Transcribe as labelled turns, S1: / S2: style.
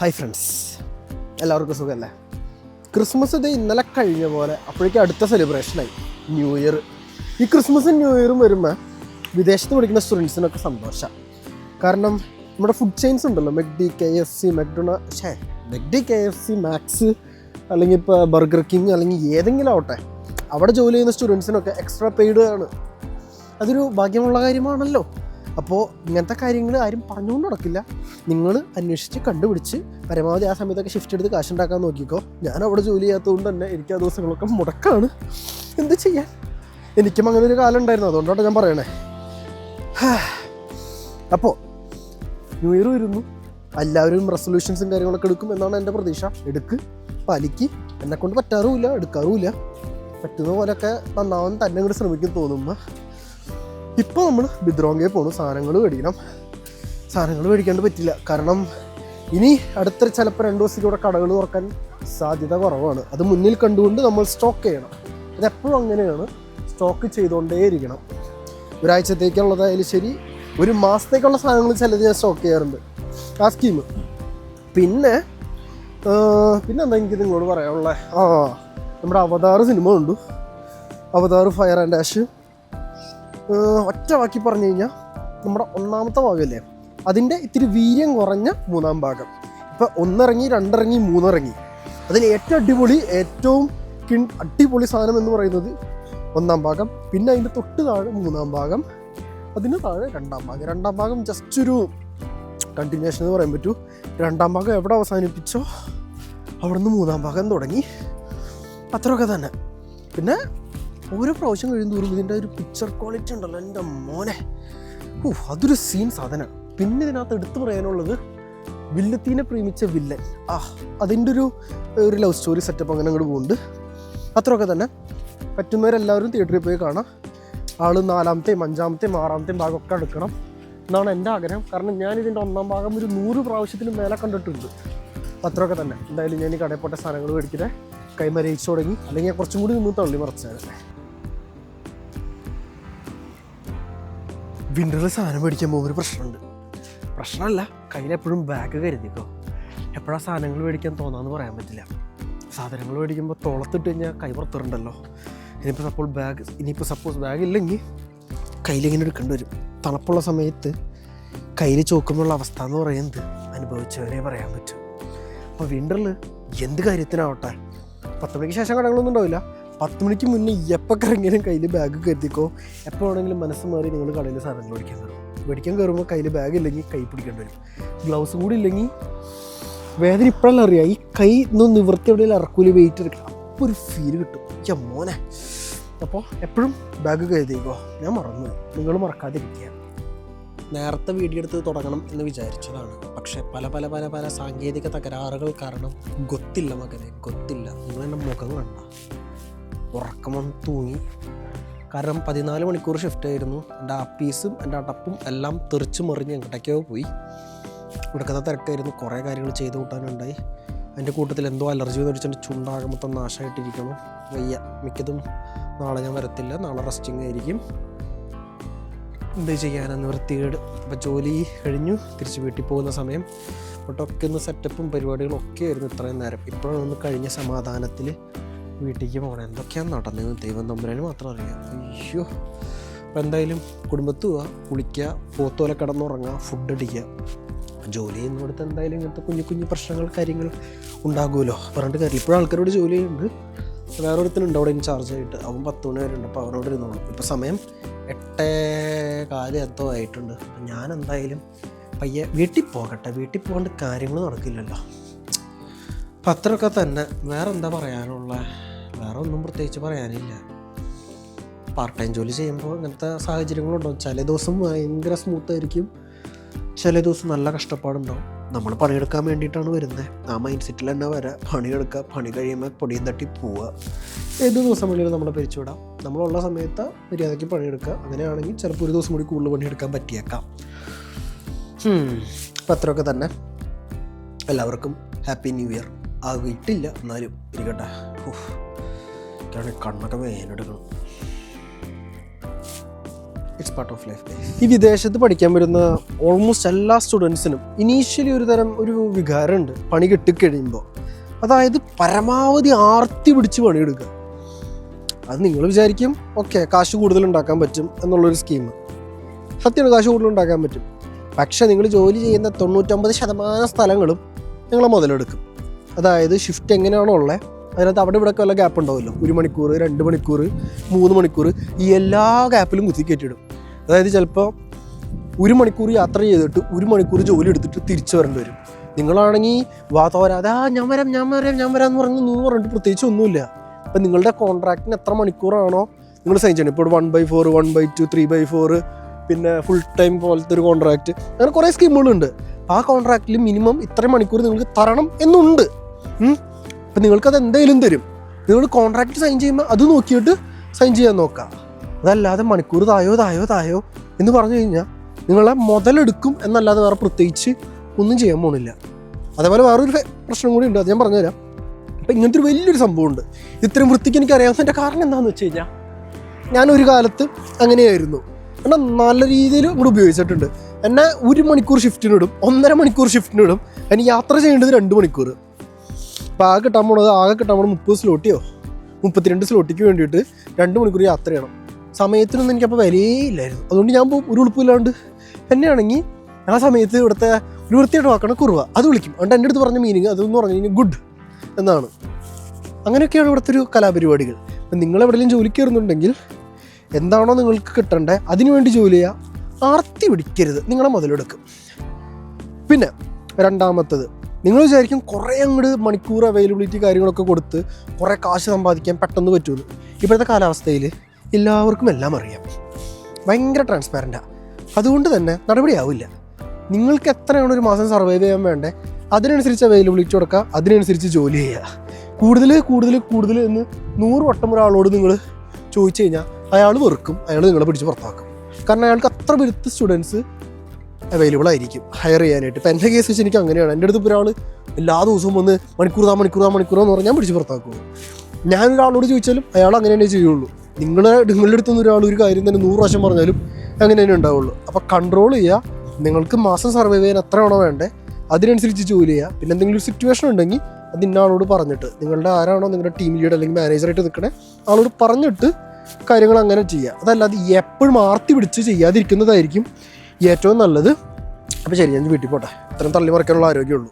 S1: Hi friends എല്ലാവർക്കും സുഖമല്ലേ? Christmas ഇത് ഇന്നലെ കഴിഞ്ഞ പോലെ അപ്പോഴേക്കും അടുത്ത സെലിബ്രേഷനായി ന്യൂ ഇയർ ഈ ക്രിസ്മസും ന്യൂ ഇയറും വരുമ്പോൾ വിദേശത്ത് പഠിക്കുന്ന സ്റ്റുഡൻസിനൊക്കെ സന്തോഷമാണ് കാരണം നമ്മുടെ ഫുഡ് ചെയിൻസ് ഉണ്ടല്ലോ. മെക്ഡി കെ എഫ് സി മെക്ഡൊണ ഷേ McD K F C Max അല്ലെങ്കിൽ ഇപ്പോൾ ബർഗർ കിങ് അല്ലെങ്കിൽ ഏതെങ്കിലും ആവട്ടെ. അവിടെ ജോലി ചെയ്യുന്ന സ്റ്റുഡൻസിനൊക്കെ എക്സ്ട്രാ പെയ്ഡ് ആണ്. അതൊരു ഭാഗ്യമുള്ള കാര്യമാണല്ലോ. അപ്പോൾ ഇങ്ങനത്തെ കാര്യങ്ങൾ ആരും പറഞ്ഞുകൊണ്ട് നടക്കില്ല. നിങ്ങൾ അന്വേഷിച്ച് കണ്ടുപിടിച്ച് പരമാവധി ആ സമയത്തൊക്കെ ഷിഫ്റ്റ് എടുത്ത് കാശുണ്ടാക്കാൻ നോക്കിക്കോ. ഞാൻ അവിടെ ജോലി ചെയ്യാത്തതുകൊണ്ട് തന്നെ എനിക്ക് ആ ദിവസങ്ങളൊക്കെ മുടക്കാണ്. എന്ത് ചെയ്യാൻ? എനിക്കും അങ്ങനെ ഒരു കാലം ഉണ്ടായിരുന്നു. അതുകൊണ്ടാണ് ഞാൻ പറയണേ. അപ്പോൾ ന്യൂ ഇയർ വരുന്നു. എല്ലാവരും റെസൊല്യൂഷൻസും കാര്യങ്ങളൊക്കെ എടുക്കും എന്നാണ് എന്റെ പ്രതീക്ഷ. എടുക്ക് പാലിക്ക്. എന്നെക്കൊണ്ട് പറ്റാറുമില്ല എടുക്കാറുമില്ല. പറ്റുന്ന പോലെയൊക്കെ നന്നാവാൻ തന്നെ ഇങ്ങോട്ട് ശ്രമിക്കും തോന്നുമ്പോൾ ഇപ്പോൾ നമ്മൾ ബിദ്രോങ്കയെ പോണു സാധനങ്ങൾ മേടിക്കണം. സാധനങ്ങൾ മേടിക്കാണ്ട് പറ്റില്ല. കാരണം ഇനി അടുത്ത ചിലപ്പോൾ രണ്ട് ഇവിടെ കടകൾ തുറക്കാൻ സാധ്യത കുറവാണ്. അത് മുന്നിൽ കണ്ടുകൊണ്ട് നമ്മൾ സ്റ്റോക്ക് ചെയ്യണം. അതെപ്പോഴും അങ്ങനെയാണ്. സ്റ്റോക്ക് ചെയ്തുകൊണ്ടേയിരിക്കണം ഒരാഴ്ചത്തേക്കുള്ളതായാലും ശരി. ഒരു മാസത്തേക്കുള്ള സാധനങ്ങൾ ചിലത് ഞാൻ സ്റ്റോക്ക് ചെയ്യാറുണ്ട്. ആ സ്കീം പിന്നെ പിന്നെന്താ എനിക്ക് നിങ്ങളോട് പറയാനുള്ളത് ആ നമ്മുടെ അവതാർ സിനിമ ഉണ്ട് അവതാർ ഫയർ ആൻഡ് ആഷ് ഒറ്റ വാക്കി പറഞ്ഞു കഴിഞ്ഞാൽ നമ്മുടെ ഒന്നാമത്തെ ഭാഗമല്ലേ അതിന്റെ ഇത്തിരി വീര്യം കുറഞ്ഞ മൂന്നാം ഭാഗം. ഇപ്പം ഒന്നിറങ്ങി രണ്ടിറങ്ങി മൂന്നിറങ്ങി. അതിൽ ഏറ്റവും അടിപൊളി ഏറ്റവും കിൺ അടിപൊളി സാധനം എന്ന് പറയുന്നത് ഒന്നാം ഭാഗം. പിന്നെ അതിന്റെ തൊട്ട് താഴെ മൂന്നാം ഭാഗം. അതിന് താഴെ രണ്ടാം ഭാഗം. രണ്ടാം ഭാഗം ജസ്റ്റ് ഒരു കണ്ടിന്യൂഷൻ എന്ന് പറയാൻ പറ്റൂ. രണ്ടാം ഭാഗം എവിടെ അവസാനിപ്പിച്ചോ? അവിടെ നിന്ന് മൂന്നാം ഭാഗം തുടങ്ങി. അത്രയൊക്കെ തന്നെ. പിന്നെ ഓരോ പ്രാവശ്യം ഒരു ഇതിന്റെ ഒരു പിക്ചർ ക്വാളിറ്റി ഉണ്ടല്ലോ എന്റെ മോനെ. ഓ അതൊരു സീൻ സാധനമാണ് പിന്നെ ഇതിനകത്ത് എടുത്തു പറയാനുള്ളത് വില്ലത്തീനെ പ്രേമിച്ച വില്ലൻ. ആ അതിന്റെ ഒരു ഒരു ലവ് സ്റ്റോറി സെറ്റപ്പ് അങ്ങനെ അങ്ങോട്ട് പോകുന്നുണ്ട് അത്രയൊക്കെ തന്നെ. പറ്റുന്നവരെല്ലാവരും തിയേറ്ററിൽ പോയി കാണാം. ആൾ നാലാമത്തെയും അഞ്ചാമത്തെയും ആറാമത്തെയും ഭാഗമൊക്കെ എടുക്കണം എന്നാണ് എന്റെ ആഗ്രഹം. കാരണം ഞാൻ ഇതിന്റെ ഒന്നാം ഭാഗം ഒരു നൂറ് പ്രാവശ്യത്തിന് മേലെ കണ്ടിട്ടുണ്ട്. അത്രയൊക്കെ തന്നെ. എന്തായാലും ഞാൻ ഈ കടയിൽ പോട്ട സാധനങ്ങൾ മേടിക്കട്ടെ. കൈമരയിച്ചു തുടങ്ങി. അല്ലെങ്കിൽ കുറച്ചും കൂടി നിന്ന് തള്ളി മറച്ചാണ് വിന്ററിൽ സാധനം മേടിക്കാൻ പോകുമ്പോൾ ഒരു പ്രശ്നമുണ്ട്. പ്രശ്നമല്ല കയ്യിലെപ്പോഴും ബാഗ് കരുതിക്കോ. എപ്പോഴാ സാധനങ്ങൾ മേടിക്കാൻ തോന്നാന്ന് പറയാൻ പറ്റില്ല. സാധനങ്ങൾ മേടിക്കുമ്പോൾ തോളത്തിട്ട് കഴിഞ്ഞാൽ കൈ പുറത്തിറണ്ടല്ലോ ഇനിയിപ്പോൾ സപ്പോൾ ബാഗ് ഇനിയിപ്പോൾ സപ്പോസ് ബാഗ് ഇല്ലെങ്കിൽ കയ്യിലിങ്ങനെ എടുക്കേണ്ടി വരും. തണുപ്പുള്ള സമയത്ത് കയ്യിൽ ചോക്കുമ്പോഴുള്ള അവസ്ഥ എന്ന് പറയുന്നത് അനുഭവിച്ചവരെ പറയാൻ പറ്റും. അപ്പോൾ വിന്ററിൽ എന്ത് കാര്യത്തിനാവട്ടെ? പത്ത് മണിക്ക് ശേഷം കടകളൊന്നും ഉണ്ടാവില്ല. പത്ത് മണിക്ക് മുന്നേ എപ്പോൾ കറങ്ങിയാലും കയ്യിൽ ബാഗ് കരുതിക്കോ. എപ്പോൾ വേണമെങ്കിലും മനസ്സ് മാറി നിങ്ങൾ കടയിൽ സാധനങ്ങൾ മേടിക്കാൻ കയറും മേടിക്കാൻ കയറുമ്പോൾ കയ്യിൽ ബാഗ് ഇല്ലെങ്കിൽ കൈ പിടിക്കേണ്ടി വരും. ഗ്ലൗസ് കൂടി ഇല്ലെങ്കിൽ വേദന ഇപ്പോഴല്ല അറിയാം? ഈ കൈ ഒന്ന് നിവൃത്തി എവിടെയെങ്കിലും ഇറക്കൂലി വെയിറ്റ് എടുക്കണം. അപ്പോൾ ഒരു ഫീൽ കിട്ടും. മോനെ. അപ്പോൾ എപ്പോഴും ബാഗ് കരുതിക്കോ. ഞാൻ മറന്നു. നിങ്ങൾ മറക്കാതിരിക്കുക. നേരത്തെ വീഡിയോ എടുത്ത് തുടങ്ങണം എന്ന് വിചാരിച്ചതാണ്. പക്ഷെ പല പല പല പല സാങ്കേതിക തകരാറുകൾ കാരണം ഗൊത്തില്ല മകനെ. ഗൊത്തില്ല. എന്റെ മുഖം കണ്ട. ഉറക്കം വന്ന് തൂങ്ങി. കാരണം പതിനാല് മണിക്കൂർ ഷിഫ്റ്റ് ആയിരുന്നു. എന്റെ ആപ്പീസും എന്റെ അടപ്പും എല്ലാം തെറിച്ച് മറിഞ്ഞ് എങ്ങോട്ടേക്കോ പോയി. ഇവിടുത്തെ തിരക്കായിരുന്നു. കുറേ കാര്യങ്ങൾ ചെയ്ത് കൂട്ടാനുണ്ടായി. എന്റെ കൂട്ടത്തിൽ എന്തോ അലർജി എന്ന് വെച്ചാൽ ചുണ്ടാകെ മൊത്തം നാശമായിട്ടിരിക്കണം. വയ്യ. മിക്കതും നാളെ ഞാൻ വരത്തില്ല. നാളെ റെസ്റ്റിംഗ് ആയിരിക്കും. എന്ത് ചെയ്യാനെന്ന് വൃത്തികേട്. അപ്പോൾ ജോലി കഴിഞ്ഞു. തിരിച്ച് വീട്ടിൽ പോകുന്ന സമയം. ഒട്ടൊക്കെ ഒന്ന് സെറ്റപ്പും പരിപാടികളും ഒക്കെ ആയിരുന്നു ഇത്രയും നേരം. ഇപ്പോഴാണ് ഒന്ന് കഴിഞ്ഞ സമാധാനത്തിൽ വീട്ടിലേക്ക് പോകണം. എന്തൊക്കെയാണ് നടന്നത് ദൈവം തമ്പുരാന് മാത്രം അറിയാം. അയ്യോ. അപ്പോൾ എന്തായാലും കുടുംബത്ത് പോവുക കുളിക്കുക പോത്തോലെ കിടന്നുറങ്ങുക ഫുഡ് അടിക്കുക ജോലി ചെയ്യുന്നിടത്ത് എന്തായാലും ഇങ്ങനത്തെ കുഞ്ഞു കുഞ്ഞു പ്രശ്നങ്ങൾ കാര്യങ്ങൾ ഉണ്ടാകുമല്ലോ. പറഞ്ഞിട്ട് കാര്യം ഇപ്പോഴും ആൾക്കാരോട് ജോലി ചെയ്യുന്നുണ്ട്. വേറെ ഒരുത്തനുണ്ട് അവിടെ ഇൻചാർജ് ആയിട്ട്. അവൻ പത്ത് മണി വരെ ഉണ്ട് അപ്പോൾ അവനോട് ഇരുന്നോളൂ. ഇപ്പോൾ സമയം എട്ടേ കാൽ എത്തോ ആയിട്ടുണ്ട്. അപ്പം ഞാൻ എന്തായാലും പയ്യെ വീട്ടിൽ പോകട്ടെ. വീട്ടിൽ പോകേണ്ട കാര്യങ്ങൾ നടക്കില്ലല്ലോ. അപ്പം അത്രയൊക്കെ തന്നെ. വേറെ എന്താ പറയാനുള്ള? വേറെ ഒന്നും പ്രത്യേകിച്ച് പറയാനില്ല. പാർട്ട് ടൈം ജോലി ചെയ്യുമ്പോൾ ഇങ്ങനത്തെ സാഹചര്യങ്ങളുണ്ടാവും ചില ദിവസം ഭയങ്കര സ്മൂത്ത് ആയിരിക്കും. ചില ദിവസം നല്ല കഷ്ടപ്പാടുണ്ടാവും. നമ്മൾ പണിയെടുക്കാൻ വേണ്ടിയിട്ടാണ് വരുന്നത് ആ മൈൻഡ് സെറ്റിൽ തന്നെ വരാം. പണിയെടുക്കുക പണി കഴിയുമ്പോൾ പൊടിയും തട്ടി പോവുക. ഏത് ദിവസം വേണമെങ്കിലും നമ്മളെ പിരിച്ചുവിടാം. നമ്മളുള്ള സമയത്ത് മര്യാദയ്ക്ക് പണിയെടുക്കുക അങ്ങനെയാണെങ്കിൽ ചിലപ്പോൾ ഒരു ദിവസം കൂടി കൂടുതൽ പണിയെടുക്കാൻ പറ്റിയേക്കാം. അപ്പം അത്രയൊക്കെ തന്നെ. എല്ലാവർക്കും ഹാപ്പി ന്യൂ ഇയർ ആകിയിട്ടില്ല എന്നാലും ഇരിക്കട്ടെ. എനിക്കാണെങ്കിൽ കണ്ണൊക്കെ വേനെടുക്കണം. ഇറ്റ്സ് പാർട്ട് ഓഫ് ലൈഫ് ഈ വിദേശത്ത് പഠിക്കാൻ വരുന്ന ഓൾമോസ്റ്റ് എല്ലാ സ്റ്റുഡൻസിനും ഇനീഷ്യലി ഒരു തരം ഒരു വികാരമുണ്ട്. പണി കിട്ടിക്കഴിയുമ്പോൾ അതായത് പരമാവധി ആർത്തി പിടിച്ച് പണിയെടുക്കുക. അത് നിങ്ങൾ വിചാരിക്കും ഓക്കെ കാശ് കൂടുതൽ ഉണ്ടാക്കാൻ പറ്റും എന്നുള്ളൊരു സ്കീം സത്യമാണ് കാശ് കൂടുതൽ ഉണ്ടാക്കാൻ പറ്റും. പക്ഷേ നിങ്ങൾ ജോലി ചെയ്യുന്ന തൊണ്ണൂറ്റൊമ്പത് ശതമാനം സ്ഥലങ്ങളും നിങ്ങളെ മുതലെടുക്കും. അതായത് ഷിഫ്റ്റ് എങ്ങനെയാണോ ഉള്ളത് അതിനകത്ത് അവിടെ ഇവിടെ വല്ല ഗ്യാപ്പ് ഉണ്ടാവുമല്ലോ? ഒരു മണിക്കൂർ രണ്ട് മണിക്കൂർ മൂന്ന് മണിക്കൂർ ഈ എല്ലാ ഗ്യാപ്പിലും കുത്തി കയറ്റിയിടും. അതായത് ചിലപ്പോൾ ഒരു മണിക്കൂർ യാത്ര ചെയ്തിട്ട് ഒരു മണിക്കൂർ ജോലി എടുത്തിട്ട് തിരിച്ചു വരേണ്ടി വരും. നിങ്ങളാണെങ്കിൽ വാ തോരാതെ ആ ഞാൻ വരാം ഞാൻ വരാം ഞാൻ വരാം എന്ന് പറഞ്ഞ് നൂന്ന് പറഞ്ഞിട്ട് പ്രത്യേകിച്ച് ഒന്നുമില്ല. അപ്പം നിങ്ങളുടെ കോൺട്രാക്റ്റിന് എത്ര മണിക്കൂറാണോ നിങ്ങൾ സൈൻ ചെയ്യണം. ഇപ്പോൾ one by four one by two three by four പിന്നെ ഫുൾ ടൈം പോലത്തെ ഒരു കോൺട്രാക്റ്റ് അങ്ങനെ കുറേ സ്കീമുകളുണ്ട് ആ കോൺട്രാക്റ്റിൽ മിനിമം ഇത്ര മണിക്കൂർ നിങ്ങൾക്ക് തരണം എന്നുണ്ട്. അപ്പം നിങ്ങൾക്കത് എന്തെങ്കിലും തരും. നിങ്ങൾ കോൺട്രാക്ട് സൈൻ ചെയ്യുമ്പോൾ അത് നോക്കിയിട്ട് സൈൻ ചെയ്യാൻ നോക്കാം. അതല്ലാതെ മണിക്കൂർ തായോ തായോ തായോ എന്ന് പറഞ്ഞു കഴിഞ്ഞാൽ നിങ്ങളെ മുതലെടുക്കും എന്നല്ലാതെ വേറെ പ്രത്യേകിച്ച് ഒന്നും ചെയ്യാൻ പോണില്ല. അതേപോലെ വേറൊരു പ്രശ്നം കൂടി ഉണ്ട് അത് ഞാൻ പറഞ്ഞുതരാം. അപ്പം ഇങ്ങനത്തെ ഒരു വലിയൊരു സംഭവമുണ്ട് ഇത്രയും വൃത്തിക്ക് എനിക്ക് അറിയാവുന്നതിന്റെ കാരണം എന്താണെന്ന് വെച്ച് കഴിഞ്ഞാൽ ഞാനൊരു കാലത്ത് അങ്ങനെയായിരുന്നു. എന്നാൽ നല്ല രീതിയിൽ ഇവിടെ ഉപയോഗിച്ചിട്ടുണ്ട്. എന്നെ ഒരു മണിക്കൂർ ഷിഫ്റ്റിനിടും ഒന്നര മണിക്കൂർ ഷിഫ്റ്റിനിടും എനിക്ക് യാത്ര ചെയ്യേണ്ടത് രണ്ട് മണിക്കൂർ അപ്പോൾ ആകെ കിട്ടാൻ പോണത് ആകെ കിട്ടാൻ പോണത് മുപ്പത് സ്ലോട്ടിയോ മുപ്പത്തിരണ്ട് സ്ലോട്ടിക്ക് വേണ്ടിയിട്ട് രണ്ട് മണിക്കൂർ യാത്ര ചെയ്യണം. സമയത്തിനൊന്നും എനിക്കപ്പോൾ വിലയേ ഇല്ലായിരുന്നു. അതുകൊണ്ട് ഞാൻ ഒരു ഉളുപ്പില്ലാണ്ട് എന്നെയാണെങ്കിൽ ആ സമയത്ത് ഇവിടുത്തെ ഒരു വൃത്തിയായിട്ട് വാക്കണ കുറുവ. അത് വിളിക്കും. അതുകൊണ്ട് എന്റെ അടുത്ത് പറഞ്ഞ മീനിങ് അതെന്ന് പറഞ്ഞു കഴിഞ്ഞാൽ ഗുഡ് എന്നാണ്. അങ്ങനെയൊക്കെയാണ് ഇവിടുത്തെ ഒരു കലാപരിപാടികൾ. അപ്പം നിങ്ങൾ ജോലിക്ക് കയറുന്നുണ്ടെങ്കിൽ എന്താണോ നിങ്ങൾക്ക് കിട്ടേണ്ടത് അതിനുവേണ്ടി ജോലി ചെയ്യുക. ആർത്തി പിടിക്കരുത്. നിങ്ങളെ മുതലെടുക്കും. പിന്നെ രണ്ടാമത്തത് നിങ്ങൾ വിചാരിക്കും കുറേ അങ്ങോട്ട് മണിക്കൂർ അവൈലബിലിറ്റി കാര്യങ്ങളൊക്കെ കൊടുത്ത് കുറേ കാശ് സമ്പാദിക്കാൻ പെട്ടെന്ന് പറ്റുമെന്ന് ഇപ്പോഴത്തെ കാലാവസ്ഥയിൽ എല്ലാവർക്കും എല്ലാം അറിയാം. ഭയങ്കര ട്രാൻസ്പാരന്റാണ് അതുകൊണ്ട് തന്നെ നടപടിയാവില്ല. നിങ്ങൾക്ക് എത്രയാണ് ഒരു മാസം സർവൈവ് ചെയ്യാൻ വേണ്ടേ? അതിനനുസരിച്ച് അവൈലബിലിറ്റി കൊടുക്കുക അതിനനുസരിച്ച് ജോലി ചെയ്യുക. കൂടുതൽ കൂടുതൽ കൂടുതൽ എന്ന് നൂറ് വട്ടം ഒരാളോട് നിങ്ങൾ ചോദിച്ചു കഴിഞ്ഞാൽ അയാൾ വെറുക്കും അയാൾ നിങ്ങളെ പിടിച്ച് പുറത്താക്കും. കാരണം അയാൾക്ക് അത്ര പെരുത്ത സ്റ്റുഡൻസ് അവൈലബിൾ ആയിരിക്കും. ഹയർ ചെയ്യാനായിട്ട്. ഇപ്പം എന്റെ കേസ് വെച്ച് എനിക്ക് അങ്ങനെയാണ്. എന്റെ അടുത്ത് ഒരാൾ എല്ലാ ദിവസവും വന്ന് മണിക്കൂർ താ മണിക്കൂർ താ മണിക്കൂർ എന്ന് പറഞ്ഞാൽ ഞാൻ പിടിച്ച് പുറത്താക്കുള്ളൂ ഞാൻ ഒരാളോട് ചോദിച്ചാലും അയാൾ അങ്ങനെ തന്നെ ചെയ്യുള്ളൂ. നിങ്ങളെ നിങ്ങളുടെ അടുത്തുനിന്ന് ഒരാൾ ഒരു കാര്യം തന്നെ നൂറ് പ്രാവശ്യം പറഞ്ഞാലും അങ്ങനെ തന്നെ ഉണ്ടാവുള്ളൂ. അപ്പോൾ കൺട്രോൾ ചെയ്യുക. നിങ്ങൾക്ക് മാസം സർവൈവ് ചെയ്യാൻ എത്ര ആണോ വേണ്ടേ അതിനനുസരിച്ച് ജോലി ചെയ്യുക. പിന്നെ എന്തെങ്കിലും ഒരു സിറ്റുവേഷൻ ഉണ്ടെങ്കിൽ അത് ഇന്ന ആളോട് പറഞ്ഞിട്ട് നിങ്ങളുടെ ആരാണോ നിങ്ങളുടെ ടീം ലീഡ് അല്ലെങ്കിൽ മാനേജറായിട്ട് നിൽക്കണേ ആളോട് പറഞ്ഞിട്ട് കാര്യങ്ങൾ അങ്ങനെ ചെയ്യുക. അതല്ലാതെ എപ്പോഴും ആർത്തി പിടിച്ച് ചെയ്യാതിരിക്കുന്നതായിരിക്കും ഏറ്റവും നല്ലത്. അപ്പോൾ ശരി ഞാൻ വീട്ടിൽ പോട്ടെ. ഇത്രയും തള്ളി മറിക്കാനുള്ള ആരോഗ്യമുള്ളൂ.